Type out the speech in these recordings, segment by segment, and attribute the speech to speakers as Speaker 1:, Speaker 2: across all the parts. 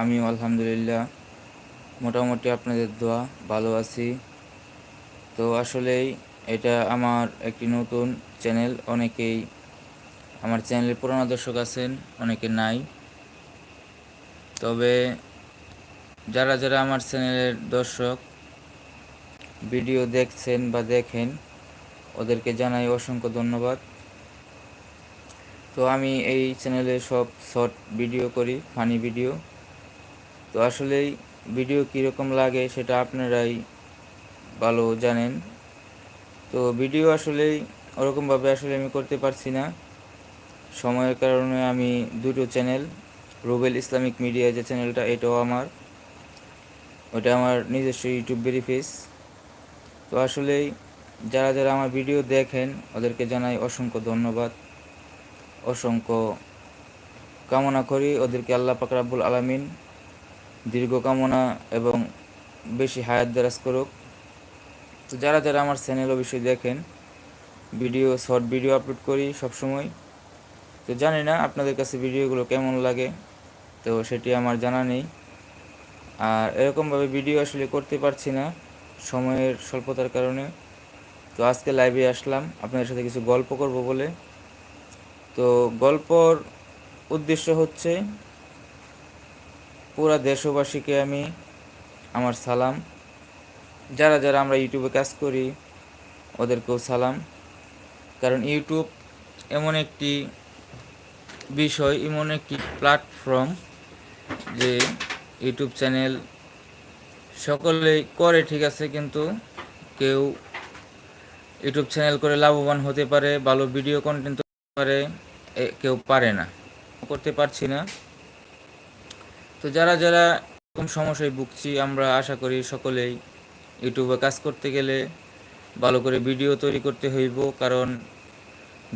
Speaker 1: আমি আলহামদুলিল্লাহ মোটামুটি আপনাদের দোয়া ভালো আছি। তো আসলেই এটা আমার একটি নতুন চ্যানেল, অনেকেই আমার চ্যানেলের পুরনো দর্শক আছেন, অনেকে নাই। তবে যারা যারা আমার চ্যানেলের দর্শক ভিডিও দেখছেন বা দেখেন, ওদেরকে জানাই অসংখ্য ধন্যবাদ। তো আমি এই চ্যানেলে সব শর্ট ভিডিও করি, ফানি ভিডিও। তো আসলেই ভিডিও কীরকম লাগে সেটা আপনারাই ভালো জানেন। তো ভিডিও আসলেই ওরকমভাবে আসলে আমি করতে পারছি না। সময়ের কারণে আমি দুটো চ্যানেল রুবেল ইসলামিক মিডিয়া যে চ্যানেলটা এটাও আমার। ওটা আমার নিজস্ব ইউটিউব ভেরিফেস তো আসলেই যারা যারা আমার ভিডিও দেখেন, ওদেরকে জানাই অসংখ্য ধন্যবাদ। অসংখ্য কামনা করি। ওদেরকে আল্লাহ পাকরাবুল আলামিন দীর্ঘ কামনা এবং বেশি হায়াত দারাজ করুক। তো যারা যারা আমার চ্যানেল অবশ্যই দেখেন ভিডিও শর্ট ভিডিও আপলোড করি সবসময়। তো জানি না আপনাদের কাছে ভিডিওগুলো কেমন লাগে, তো সেটি আমার জানা নেই। আর এরকমভাবে ভিডিও আসলে করতে পারছি না, সময়ের স্বল্পতার কারণে। তো আজকে লাইভে আসলাম, আপনাদের সাথে কিছু গল্প করব বলে। তো গল্পর উদ্দেশ্য হচ্ছে পুরা দেশবাসীকে আমি আমার সালাম। যারা যারা আমরা ইউটিউবে কাজ করি, ওদেরকেও সালাম। কারণ ইউটিউব এমন একটি বিষয়, এমন একটি প্ল্যাটফর্ম যে ইউটিউব চ্যানেল সকলেই করে ঠিক আছে, কিন্তু কেউ ইউটিউব চ্যানেল করে লাভবান হতে পারে, ভালো ভিডিও কন্টেন্ট পারে কেউ পারে না। করতে পারছি না। তো যারা যারা এরকম সমস্যায় ভুগছি, আমরা আশা করি সকলেই ইউটিউবে কাজ করতে গেলে ভালো করে ভিডিও তৈরি করতে হইব। কারণ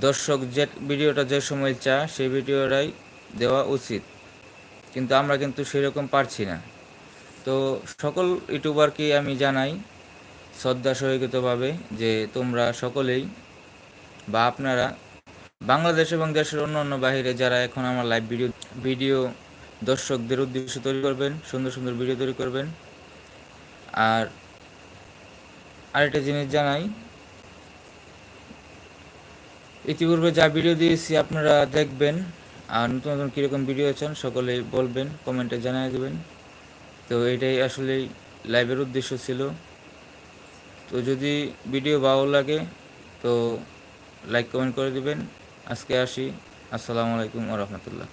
Speaker 1: দর্শক যে ভিডিওটা যে সময় চা, সেই ভিডিওটাই দেওয়া উচিত। কিন্তু আমরা কিন্তু সেরকম পারছি না। তো সকল ইউটিউবারকে আমি জানাই শ্রদ্ধা সহযোগিতভাবে যে তোমরা সকলেই বা আপনারা বাংলাদেশ এবং দেশের অন্য অন্য বাহিরে যারা এখন আমার লাইভ ভিডিও ভিডিও দর্শকদের উদ্দেশ্যে তৈরি করবেন, সুন্দর সুন্দর ভিডিও তৈরি করবেন। আর আরেকটা জিনিস জানাই, ইতিপূর্বে যা ভিডিও দিয়েছি আপনারা দেখবেন, আর নতুন নতুন কীরকম ভিডিও চান সকলেই বলবেন, কমেন্টে জানিয়ে দেবেন। তো এটাই আসলেই লাইভের উদ্দেশ্য ছিল। তো যদি ভিডিও ভালো লাগে, তো লাইক কমেন্ট করে দিবেন। আজকে আসি। আসসালামু আলাইকুম রহমতুল্লাহ।